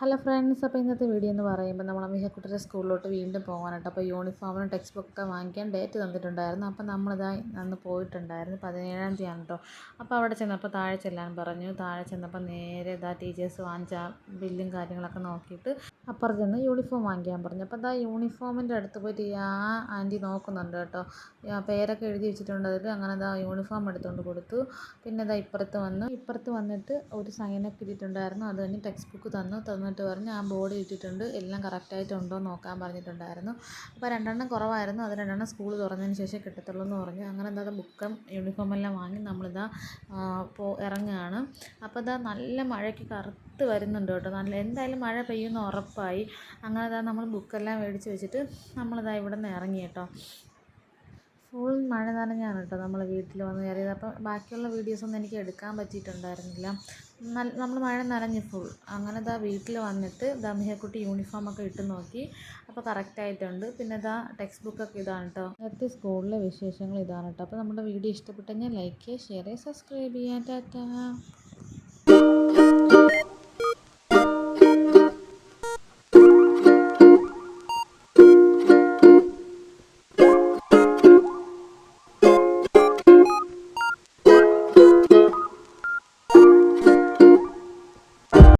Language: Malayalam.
ഹലോ ഫ്രണ്ട്സ് അപ്പോൾ ഇന്നത്തെ വീഡിയോ എന്ന് പറയുമ്പോൾ നമ്മൾ മിഹക്കുട്ടിയുടെ സ്കൂളിലോട്ട് വീണ്ടും പോകാനായിട്ട്. അപ്പോൾ യൂണിഫോമിനും ടെക്സ്റ്റ് ബുക്കൊക്കെ വാങ്ങിക്കാൻ ഡേറ്റ് തന്നിട്ടുണ്ടായിരുന്നു. അപ്പോൾ നമ്മളിതാ അന്ന് പോയിട്ടുണ്ടായിരുന്നു. പതിനേഴാം തീയതിയാണ് കേട്ടോ അപ്പോൾ അവിടെ ചെന്നപ്പോൾ താഴെ ചെല്ലാൻ പറഞ്ഞു. താഴെ ചെന്നപ്പോൾ നേരെ ഇതാ ടീച്ചേഴ്സ് വാങ്ങിച്ച ബില്ലും കാര്യങ്ങളൊക്കെ നോക്കിയിട്ട് അപ്പുറത്ത് ചെന്ന് യൂണിഫോം വാങ്ങിക്കാൻ പറഞ്ഞു. അപ്പോൾ ദാ യൂണിഫോമിന്റെ അടുത്ത് പോയിട്ട് ആ ആന്റി നോക്കുന്നുണ്ട് കേട്ടോ. പേരൊക്കെ എഴുതി വെച്ചിട്ടുണ്ട് അതിൽ അങ്ങനെ ദാ യൂണിഫോം എടുത്തുകൊണ്ട് കൊടുത്തു. പിന്നെ ഇതാ ഇപ്പുറത്ത് വന്നു. ഇപ്പുറത്ത് വന്നിട്ട് ഒരു സൈനൊക്കെ ഇട്ടിട്ടുണ്ടായിരുന്നു. അത് കഴിഞ്ഞ് ടെക്സ്റ്റ് ബുക്ക് തന്നു. തന്നിട്ട് പറഞ്ഞ് ആ ബോർഡ് ഇട്ടിട്ടുണ്ട്. എല്ലാം കറക്റ്റായിട്ടുണ്ടോ നോക്കാൻ പറഞ്ഞിട്ടുണ്ടായിരുന്നു. അപ്പോൾ രണ്ടെണ്ണം കുറവായിരുന്നു. അത് രണ്ടെണ്ണം സ്കൂൾ തുറന്നതിന് ശേഷം കിട്ടത്തുള്ളൂ എന്ന് പറഞ്ഞു. അങ്ങനെ എന്താ ബുക്കും യൂണിഫോം എല്ലാം വാങ്ങി നമ്മളിതാ പോ ഇറങ്ങുകയാണ്. അപ്പോൾ ഇതാ നല്ല മഴയ്ക്ക് കറുത്ത് വരുന്നുണ്ട് കേട്ടോ. നല്ല എന്തായാലും മഴ പെയ്യുമെന്ന് ഉറപ്പായി. അങ്ങനെ ഇതാ നമ്മൾ ബുക്കെല്ലാം മേടിച്ച് വെച്ചിട്ട് നമ്മളിതാ ഇവിടെ നിന്ന് ഇറങ്ങി കേട്ടോ. ഫുൾ മഴ നനഞ്ഞാണ് കേട്ടോ നമ്മൾ വീട്ടിൽ വന്ന് കയറിയത്. അപ്പോൾ ബാക്കിയുള്ള വീഡിയോസൊന്നും എനിക്ക് എടുക്കാൻ പറ്റിയിട്ടുണ്ടായിരുന്നില്ല. നമ്മൾ മഴ നനഞ്ഞു ഫുൾ. അങ്ങനെ ഇതാ വീട്ടിൽ വന്നിട്ട് ദമിഹക്കുട്ടി യൂണിഫോമൊക്കെ ഇട്ട് നോക്കി. അപ്പോൾ കറക്റ്റായിട്ടുണ്ട് പിന്നെ ഇതാ ടെക്സ്റ്റ് ബുക്കൊക്കെ ഇതാണ് കേട്ടോ. നേരത്തെ സ്കൂളിലെ വിശേഷങ്ങൾ ഇതാണ് കേട്ടോ. അപ്പോൾ നമ്മുടെ വീഡിയോ ഇഷ്ടപ്പെട്ടെങ്കിൽ ലൈക്ക് ചെയ്യുക ഷെയർ ചെയ്യുക സബ്സ്ക്രൈബ് ചെയ്യുക ടാറ്റാ.